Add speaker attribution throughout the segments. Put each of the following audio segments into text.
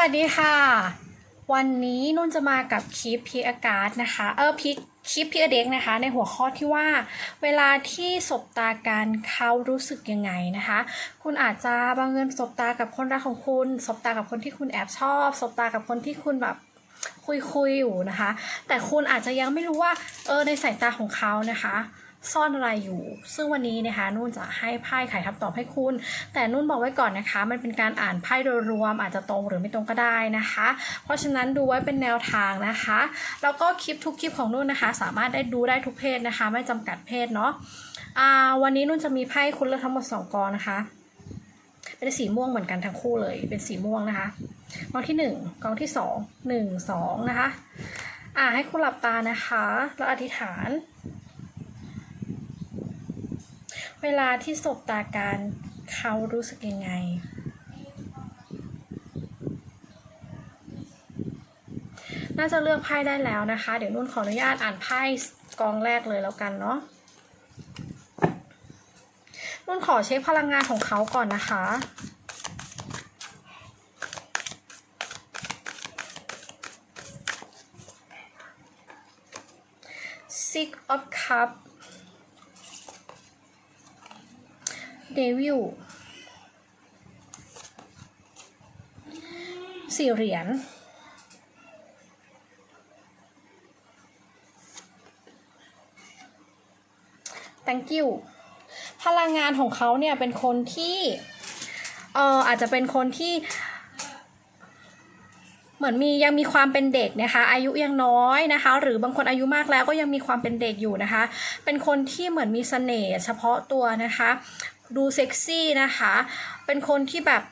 Speaker 1: วัสดีค่ะ วันนี้นุ่นจะมากับคลิปพีอากาศนะคะเออพีคลิปพีอเด็กนะคะ ในหัวข้อที่ว่า เวลาที่สบตากันเขารู้สึกยังไงนะคะ คุณอาจจะบังเอิญสบตากับคนรักของคุณสบตากับคนที่คุณแอบชอบสบตากับคนที่คุณแบบคุยคุยอยู่นะคะ แต่คุณอาจจะยังไม่รู้ว่าเออในสายตาของเขานะคะ ซ่อนอะไรอยู่ ซึ่งวันนี้นะคะนุ่นจะให้ไพ่ไขคำตอบให้คุณ แต่นุ่นบอกไว้ก่อนนะคะ มันเป็นการอ่านไพ่โดยรวมอาจจะตรงหรือไม่ตรงก็ได้นะคะ เพราะฉะนั้นดูไว้เป็นแนวทางนะคะ แล้วก็คลิปทุกคลิปของนุ่นนะคะ สามารถได้ดูได้ทุกเพศนะคะ ไม่จำกัดเพศเนาะวันนี้นุ่นจะมีไพ่คุณเลือกทั้งหมดสองกองนะคะ เป็นสีม่วงเหมือนกันทั้งคู่เลย เป็นสีม่วงนะคะกองที่หนึ่งกองที่สองหนึ่งสองนะคะ อ่าให้คุณหลับตานะคะ แล้วอธิษฐาน เวลาที่สบตากันเขารู้สึกยังไง น่าจะเลือกไพ่ได้แล้วนะคะ เดี๋ยวนุ่นขออนุญาตอ่านไพ่กองแรกเลยแล้วกันเนาะนุ่นขอเช็คพลังงานของเขาก่อนนะคะ Six of Cup Devil สี่เหรียญ thank you พลังงานของเขาเนี่ยเป็นคนที่ เอออาจจะเป็นคนที่ เหมือนมียังมีความเป็นเด็กนะคะ อายุยังน้อยนะคะ หรือบางคนอายุมากแล้วก็ยังมีความเป็นเด็กอยู่นะคะ เป็นคนที่เหมือนมีเสน่ห์เฉพาะตัวนะคะ ดูเซ็กซี่นะคะ เป็นคนที่แบบ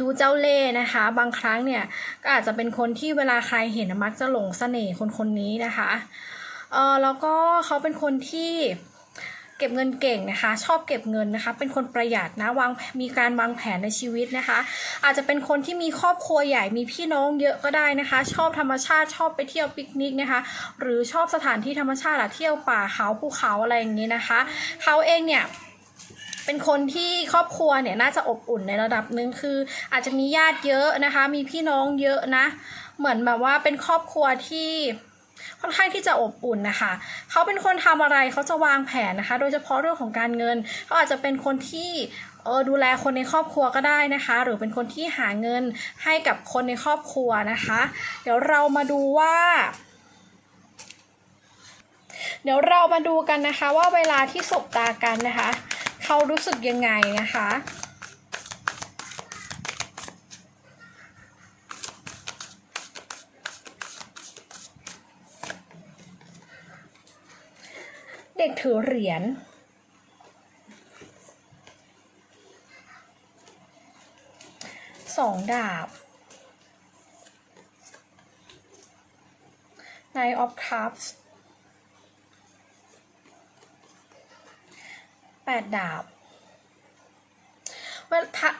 Speaker 1: ดูเจ้าเล่ห์นะคะ บางครั้งเนี่ยก็อาจจะเป็นคนที่เวลาใครเห็นมักจะหลงเสน่ห์คนคนนี้นะคะเออแล้วก็เขาเป็นคนที่เก็บเงินเก่งนะคะ ชอบเก็บเงินนะคะ เป็นคนประหยัดนะวางมีการวางแผนในชีวิตนะคะ อาจจะเป็นคนที่มีครอบครัวใหญ่มีพี่น้องเยอะก็ได้นะคะ ชอบธรรมชาติชอบไปเที่ยวปิกนิกนะคะ หรือชอบสถานที่ธรรมชาติอะเที่ยวป่าเขาภูเขาอะไรอย่างนี้นะคะ เขาเองเนี่ย เป็นคนที่ครอบครัวเนี่ยน่าจะอบอุ่นในระดับหนึ่งคือ อาจจะมีญาติเยอะนะคะ มีพี่น้องเยอะนะ เหมือนแบบว่าเป็นครอบครัวที่ค่อนข้างที่จะอบอุ่นนะคะ เขาเป็นคนทำอะไรเขาจะวางแผนนะคะ โดยเฉพาะเรื่องของการเงิน เขาอาจจะเป็นคนที่เออดูแลคนในครอบครัวก็ได้นะคะ หรือเป็นคนที่หาเงินให้กับคนในครอบครัวนะคะ เดี๋ยวเรามาดูว่า เดี๋ยวเรามาดูกันนะคะว่าเวลาที่สบตากันนะคะ เขารู้สึกยังไงนะคะ เด็กถือเหรียญสองดาบ Nine of Cups แป ดดาบ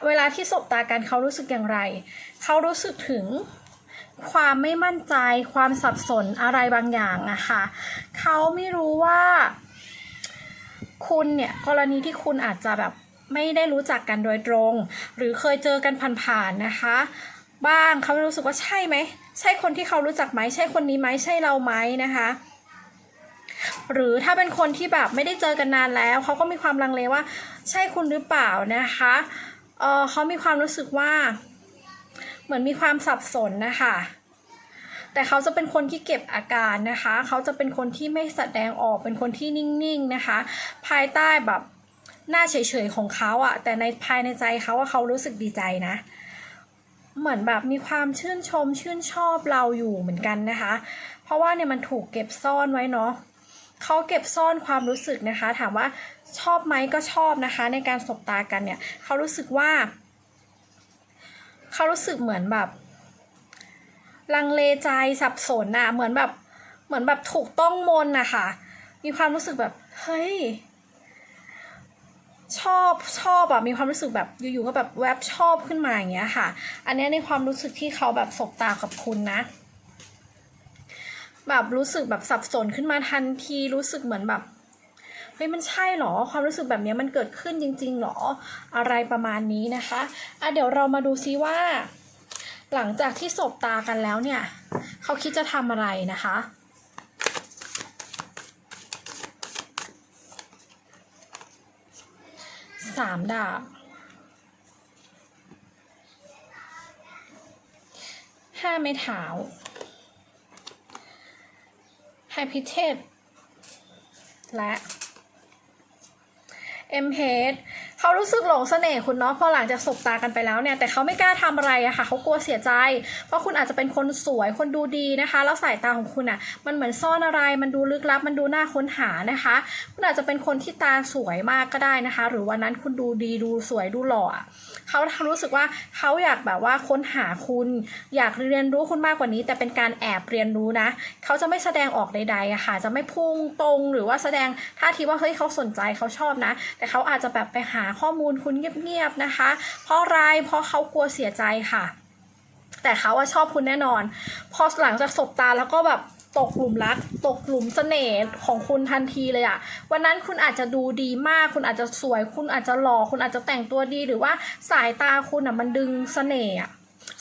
Speaker 1: เวลาที่สบตากันเขารู้สึกอย่างไร เขารู้สึกถึงความไม่มั่นใจ ความสับสนอะไรบางอย่างอะค่ะ เขาไม่รู้ว่า คุณเนี่ยกรณีที่คุณอาจจะแบบไม่ได้รู้จักกันโดยตรง หรือเคยเจอกันผ่านๆนะคะ บ้างเขารู้สึกว่าใช่ไหม ใช่คนที่เขารู้จักไหม ใช่คนนี้ไหม ใช่เราไหมนะคะ หรือถ้าเป็นคนที่แบบไม่ได้เจอกันนานแล้ว เขาก็มีความลังเลว่า ใช่คุณหรือเปล่านะคะเออเขามีความรู้สึกว่า เหมือนมีความสับสนนะคะแต่เขาจะเป็นคนที่เก็บอาการนะคะ เขาจะเป็นคนที่ไม่แสดงออก เป็นคนที่นิ่งๆนะคะ ภายใต้แบบหน้าเฉยๆของเขาอะแต่ในภายในใจเขาว่าเขารู้สึกดีใจนะ เหมือนแบบมีความชื่นชมชื่นชอบเราอยู่เหมือนกันนะคะ เพราะว่าเนี่ยมันถูกเก็บซ่อนไว้เนาะ เขาเก็บซ่อนความรู้สึกนะคะ ถามว่าชอบไหมก็ชอบนะคะ ในการสบตากันเนี่ยเขารู้สึกว่า เขารู้สึกเหมือนแบบลังเลใจสับสนน่ะเหมือนแบบเหมือนแบบถูกต้องมนนะคะมีความรู้สึกแบบเฮ้ยชอบชอบอะมีความรู้สึกแบบอยู่ๆก็แบบแวบชอบขึ้นมาอย่างเงี้ยค่ะ อันนี้ในความรู้สึกที่เขาแบบสบตากับคุณนะ แบบรู้สึกแบบสับสนขึ้นมาทันทีรู้สึกเหมือนแบบเฮ้ยมันใช่เหรอความรู้สึกแบบนี้มันเกิดขึ้นจริง ๆหรออะไรประมาณนี้นะคะอะเดี๋ยวเรามาดูซิว่า หลังจากที่สบตากันแล้วเนี่ยเขาคิดจะทำอะไรนะคะสามดาบห้าไม้เท้าไฮ พิเทสและเอ็ม เขารู้สึกหลงเสน่ห์คุณเนาะพอหลังจากสบตากันไปแล้วเนี่ยแต่เขาไม่กล้าทำอะไรอะค่ะเขากลัวเสียใจ เพราะคุณอาจจะเป็นคนสวยคนดูดีนะคะ แล้วสายตาของคุณอะมันเหมือนซ่อนอะไรมันดูลึกลับ มันดูน่าค้นหานะคะ คุณอาจจะเป็นคนที่ตาสวยมากก็ได้นะคะ หรือวันนั้นคุณดูดีดูสวยดูหล่อเขารู้สึกว่าเขาอยากแบบว่าค้นหาคุณ อยากเรียนรู้คุณมากกว่านี้ แต่เป็นการแอบเรียนรู้นะเขาจะไม่แสดงออกใดๆอะค่ะ จะไม่พุ่งตรงหรือว่าแสดงท่าทีว่าเฮ้ยเขาสนใจเขาชอบนะ แต่เขาอาจจะแบบไปหาข้อมูลคุณเงียบๆนะคะ เพราะอะไรเพราะเขากลัวเสียใจค่ะ แต่เขาว่าชอบคุณแน่นอน พอหลังจากสบตาแล้วก็แบบตกหลุมรัก ตกหลุมเสน่ห์ของคุณทันทีเลยอะวันนั้นคุณอาจจะดูดีมาก คุณอาจจะสวย คุณอาจจะหล่อ คุณอาจจะแต่งตัวดี หรือว่าสายตาคุณอะมันดึงเสน่ห์อะ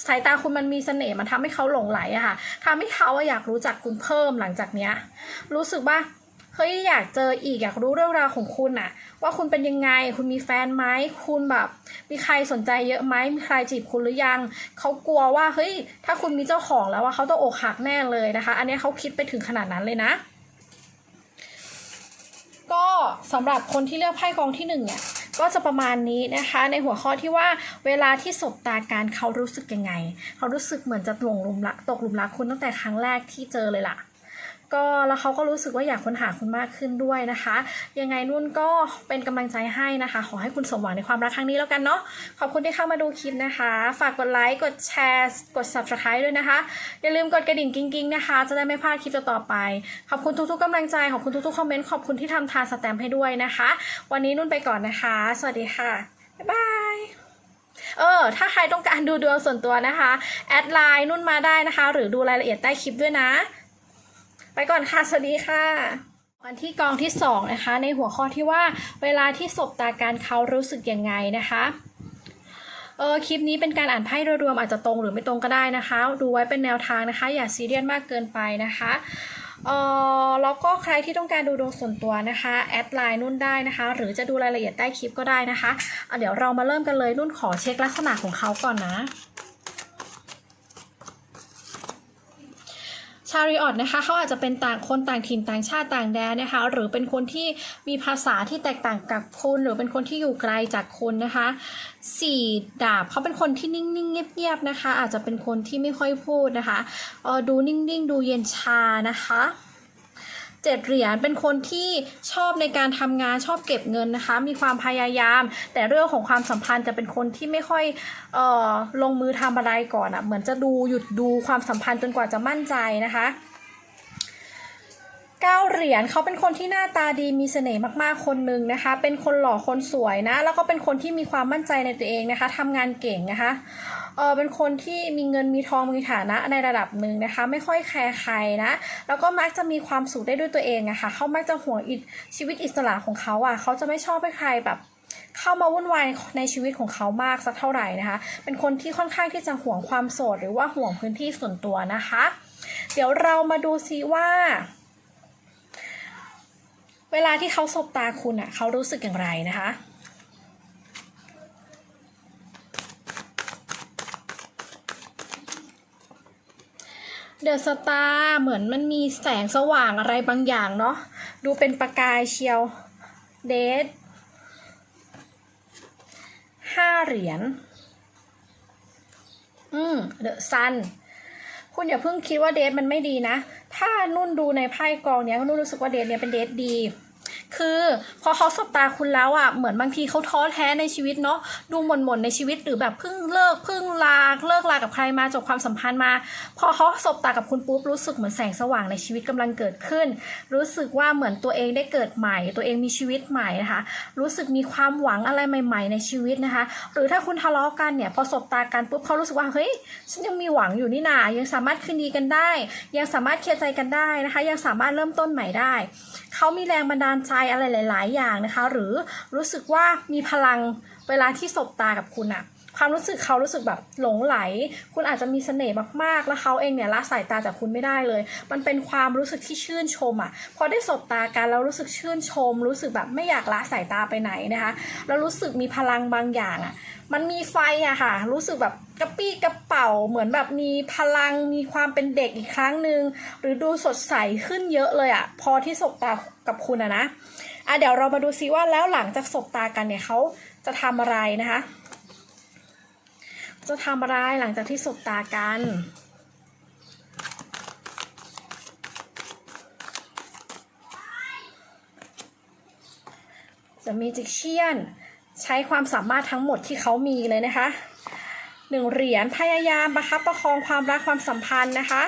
Speaker 1: สายตาคุณมันมีเสน่ห์มันทำให้เขาหลงไหลอะค่ะทำให้เขาอะอยากรู้จักคุณเพิ่มหลังจากเนี้ย รู้สึกว่า เฮ้ยอยากเจออีกอยากรู้เรื่องราวของคุณอะว่าคุณเป็นยังไง คุณมีแฟนไหมคุณแบบ มีใครสนใจเยอะไหมมีใครจีบคุณหรือยังเขากลัวว่าเฮ้ยถ้าคุณมีเจ้าของแล้วว่าเขาต้องอกหักแน่เลยนะคะ อันนี้เขาคิดไปถึงขนาดนั้นเลยนะ ก็สำหรับคนที่เลือกไพ่กองที่หนึ่งเนี่ยก็จะประมาณนี้นะคะ ในหัวข้อที่ว่าเวลาที่สบตาการเขารู้สึกยังไง เขารู้สึกเหมือนจะหลงลุมรักตกลุมรักคุณตั้งแต่ครั้งแรกที่เจอเลยล่ะ ก็แล้วเขาก็รู้สึกว่าอยากค้นหาคุณมากขึ้นด้วยนะคะ ยังไงนุ่นก็เป็นกำลังใจให้นะคะ ขอให้คุณสมหวังในความรักครั้งนี้แล้วกันเนาะขอบคุณที่เข้ามาดูคลิปนะคะ ฝากกดไลค์กดแชร์ กด subscribe ด้วยนะคะ อย่าลืมกดกระดิ่งกิ้งๆนะคะ จะได้ไม่พลาดคลิปต่อๆไป ขอบคุณทุกๆกำลังใจขอบคุณทุกๆคอมเมนต์ขอบคุณที่ทำทานสแตมป์ให้ด้วยนะคะ วันนี้นุ่นไปก่อนนะคะ สวัสดีค่ะบ๊ายบายเออ ถ้าใครต้องการดูดวงส่วนตัวนะคะ แอดไลน์นุ่นมาได้นะคะ หรือดูรายละเอียดใต้คลิปด้วยนะ ไปก่อนค่ะ สวัสดีค่ะวันที่กองที่สองนะคะในหัวข้อที่ว่าเวลาที่สบตาการเขารู้สึกยังไงนะคะเออคลิปนี้เป็นการอ่านไพ่โดยรวมอาจจะตรงหรือไม่ตรงก็ได้นะคะ ดูไว้เป็นแนวทางนะคะ อย่าซีเรียสมากเกินไปนะคะเออแล้วก็ใครที่ต้องการดูดวงส่วนตัวนะคะแอดไลน์นุ่นได้นะคะ หรือจะดูรายละเอียดใต้คลิปก็ได้นะคะเเดี๋ยวเรามาเริ่มกันเลยนุ่นขอเช็คลักษณะของเขาก่อนนะ ชาริออตนะคะเขาอาจจะเป็นต่างคนต่างถิ่นต่างชาติต่างแดนนะคะ หรือเป็นคนที่มีภาษาที่แตกต่างกับคุณหรือเป็นคนที่อยู่ไกลจากคุณนะคะสี่ดาบเขาเป็นคนที่นิ่งๆเงียบๆนะคะ อาจจะเป็นคนที่ไม่ค่อยพูดนะคะออดูนิ่งๆ ดูเย็นชานะคะ เจ็ดเหรียญเป็นคนที่ชอบในการทำงานชอบเก็บเงินนะคะ มีความพยายาม แต่เรื่องของความสัมพันธ์จะเป็นคนที่ไม่ค่อยเอ่อลงมือทำอะไรก่อนอะ่ะ เหมือนจะดูหยุดดูความสัมพันธ์จนกว่าจะมั่นใจนะคะเก้าเหรียญเขาเป็นคนที่หน้าตาดีมีเสน่ห์มากๆคนหนึ่งนะคะ เป็นคนหล่อคนสวยนะ แล้วก็เป็นคนที่มีความมั่นใจในตัวเองนะคะทำงานเก่งนะคะ เออเป็นคนที่มีเงินมีทองมีฐานะในระดับหนึ่งนะคะ ไม่ค่อยแคร์ใครนะแล้วก็มักจะมีความสุขได้ด้วยตัวเองอะคะ่ะเขามักจะห่วงอิชีวิตอิสระของเขาอะ่ะเขาจะไม่ชอบให้ใครแบบเข้ามาวุ่นวายในชีวิตของเขามากสักเท่าไหร่นะคะ เป็นคนที่ค่อนข้างที่จะห่วงความโสดหรือว่าห่วงพื้นที่ส่วนตัวนะคะ เดี๋ยวเรามาดูซิว่า เวลาที่เขาสบตาคุณอะเขารู้สึกอย่างไรนะคะ เดอะสตาร์เหมือนมันมีแสงสว่างอะไรบางอย่างเนาะดูเป็นประกายเชียวเดทห้าเหรียญอืมเดอะซันคุณอย่าเพิ่งคิดว่าเดทมันไม่ดีนะ ถ้านุ่นดูในไพ่กองเนี้ยนุ่นรู้สึกว่าเดทเนี้ยเป็นเดทดี คือพอเขาสบตาคุณแล้วอะเหมือนบางทีเขาท้อแท้ในชีวิตเนาะดูหม่นๆในชีวิตหรือแบบเพิ่งเลิกเพิ่งลาเลิกลากับใครมาจบความสัมพันธ์มา พอเขาสบตากับคุณปุ๊บรู้สึกเหมือนแสงสว่างในชีวิตกำลังเกิดขึ้น รู้สึกว่าเหมือนตัวเองได้เกิดใหม่ ตัวเองมีชีวิตใหม่นะคะรู้สึกมีความหวังอะไรใหม่ ๆ ในชีวิตนะคะ หรือถ้าคุณทะเลาะกันเนี่ยพอสบตากันปุ๊บเขารู้สึกว่าเฮ้ยฉันยังมีหวังอยู่นี่นายังสามารถคืนดีกันได้ ยังสามารถเคลียร์ใจกันได้นะคะ ยังสามารถเริ่มต้นใหม่ได้เขามีแรงบันดาลใจอะไรหลาย ๆ อย่างนะคะ หรือรู้สึกว่ามีพลังเวลาที่สบตากับคุณอะ ความรู้สึกเขารู้สึกแบบหลงไหล คุณอาจจะมีเสน่ห์มากๆ แล้วเขาเองเนี่ยละสายตาจากคุณไม่ได้เลย มันเป็นความรู้สึกที่ชื่นชมอะ พอได้สบตากันแล้วรู้สึกชื่นชม รู้สึกแบบไม่อยากละสายตาไปไหนนะคะ แล้วรู้สึกมีพลังบางอย่างอะ มันมีไฟอะค่ะ รู้สึกแบบกระปี้กระเป๋า เหมือนแบบมีพลัง มีความเป็นเด็กอีกครั้งหนึ่งหรือดูสดใสขึ้นเยอะเลยอะพอที่สบตากับคุณอะนะ อะเดี๋ยวเรามาดูซิว่าแล้วหลังจากสบตากันเนี่ยเขาจะทำอะไรนะคะ จะทำอะไรหลังจากที่สบตากันจะมีจิกเชียนใช้ความสามารถทั้งหมดที่เขามีเลยนะคะหนึ่งเหรียญพยายามประคับประคองความรักความสัมพันธ์นะคะ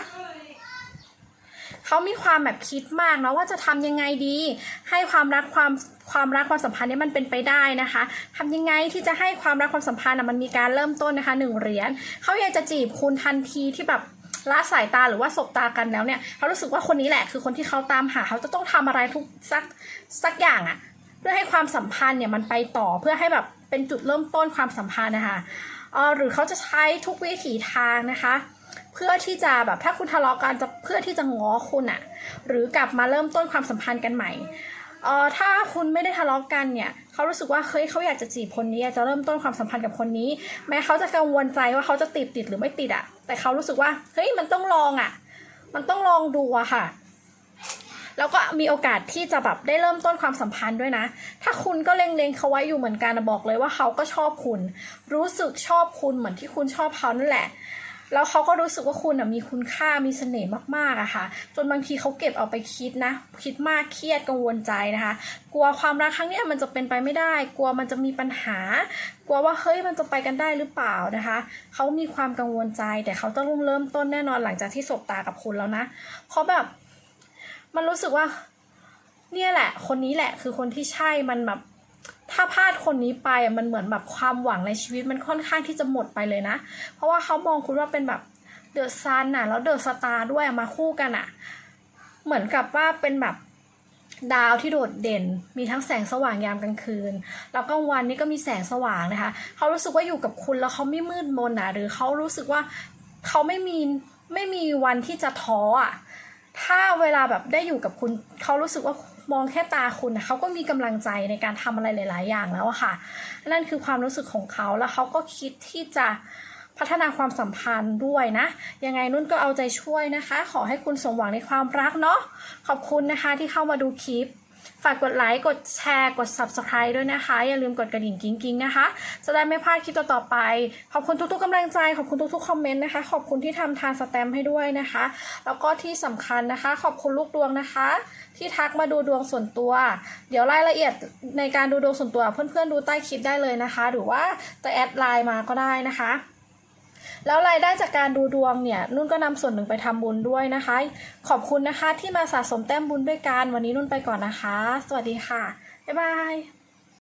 Speaker 1: เขามีความแบบคิดมากนะว่าจะทำยังไงดี ให้ความรักความความรักความสัมพันธ์นี้มันเป็นไปได้นะคะทำยังไงที่จะให้ความรักความสัมพันธ์น่ะมันมีการเริ่มต้นนะคะหนึ่งเหรียญเขาอยากจะจีบคุณทันทีที่แบบละสายตาหรือว่าสบตากันแล้วเนี่ยเขารู้สึกว่าคนนี้แหละคือคนที่เขาตามหาเขาจะต้องทำอะไรทุกสักสักอย่างอะเพื่อให้ความสัมพันธ์เนี่ยมันไปต่อเพื่อให้แบบเป็นจุดเริ่มต้นความสัมพันธ์นะคะเออหรือเขาจะใช้ทุกวิถีทางนะคะ เพื่อที่จะแบบถ้าคุณทะเลาะกันจะเพื่อที่จะง้อคุณอะหรือกลับมาเริ่มต้นความสัมพันธ์กันใหม่เออถ้าคุณไม่ได้ทะเลาะกันเนี่ยเขารู้สึกว่าเฮ้ยเขาอยากจะจีบคนนี้อยากจะเริ่มต้นความสัมพันธ์กับคนนี้ แม้เขาจะกังวลใจว่าเขาจะติดติดหรือไม่ติดอะแต่เขารู้สึกว่าเฮ้ยมันต้องลองอะมันต้องลองดูอะค่ะแล้วก็มีโอกาสที่จะแบบได้เริ่มต้นความสัมพันธ์ด้วยนะ ถ้าคุณก็เล็งๆเขาไว้อยู่เหมือนกันนะบอกเลยว่าเขาก็ชอบคุณ รู้สึกชอบคุณเหมือนที่คุณชอบเขานั่นแหละ แล้วเขาก็รู้สึกว่าคุณมีคุณค่ามีเสน่ห์มากๆอะค่ะ จนบางทีเขาเก็บเอาไปคิดนะ คิดมากเครียดกังวลใจนะคะ กลัวความรักครั้งนี้มันจะเป็นไปไม่ได้ กลัวมันจะมีปัญหา กลัวว่าเฮ้ยมันจะไปกันได้หรือเปล่านะคะเขามีความกังวลใจแต่เขาต้องเริ่มต้นแน่นอนหลังจากที่สบตากับคุณแล้วนะเพราะแบบมันรู้สึกว่า เนี่ยแหละ คนนี้แหละคือคนที่ใช่มันแบบ ถ้าพลาดคนนี้ไปมันเหมือนแบบความหวังในชีวิตมันค่อนข้างที่จะหมดไปเลยนะ เพราะว่าเขามองคุณว่าเป็นแบบเดอะซันน่ะแล้วเดอะสตาร์ด้วยมาคู่กันอะเหมือนกับว่าเป็นแบบดาวที่โดดเด่น มีทั้งแสงสว่างยามกลางคืน แล้วกลางวันนี่ก็มีแสงสว่างนะคะ เขารู้สึกว่าอยู่กับคุณแล้วเขาไม่มืดมนอะ หรือเขารู้สึกว่าเขาไม่มีไม่มีวันที่จะท้ออะ ถ้าเวลาแบบได้อยู่กับคุณเขารู้สึกว่ามองแค่ตาคุณเขาก็มีกำลังใจในการทำอะไรหลาย ๆ อย่างแล้วอะค่ะ นั่นคือความรู้สึกของเขาแล้วเขาก็คิดที่จะพัฒนาความสัมพันธ์ด้วยนะ ยังไงนุ่นก็เอาใจช่วยนะคะ ขอให้คุณสมหวังในความรักเนาะขอบคุณนะคะที่เข้ามาดูคลิป ฝากกดไลค์ กดแชร์ กด subscribe ด้วยนะคะ อย่าลืมกดกระดิ่งกิ๊งๆนะคะ จะได้ไม่พลาดคลิปต่อๆไป ขอบคุณทุกๆกำลังใจ ขอบคุณทุกๆคอมเมนต์นะคะ ขอบคุณที่ทำทานสแตมป์ให้ด้วยนะคะ แล้วก็ที่สำคัญนะคะ ขอบคุณลูกดวงนะคะ ที่ทักมาดูดวงส่วนตัว เดี๋ยวรายละเอียดในการดูดวงส่วนตัว เพื่อนๆดูใต้คลิปได้เลยนะคะ หรือว่าจะแอดไลน์มาก็ได้นะคะ แล้วรายได้จากการดูดวงเนี่ยนุ่นก็นำส่วนหนึ่งไปทำบุญด้วยนะคะ ขอบคุณนะคะที่มาสะสมแต้มบุญด้วยกันวันนี้นุ่นไปก่อนนะคะ สวัสดีค่ะบ๊ายบาย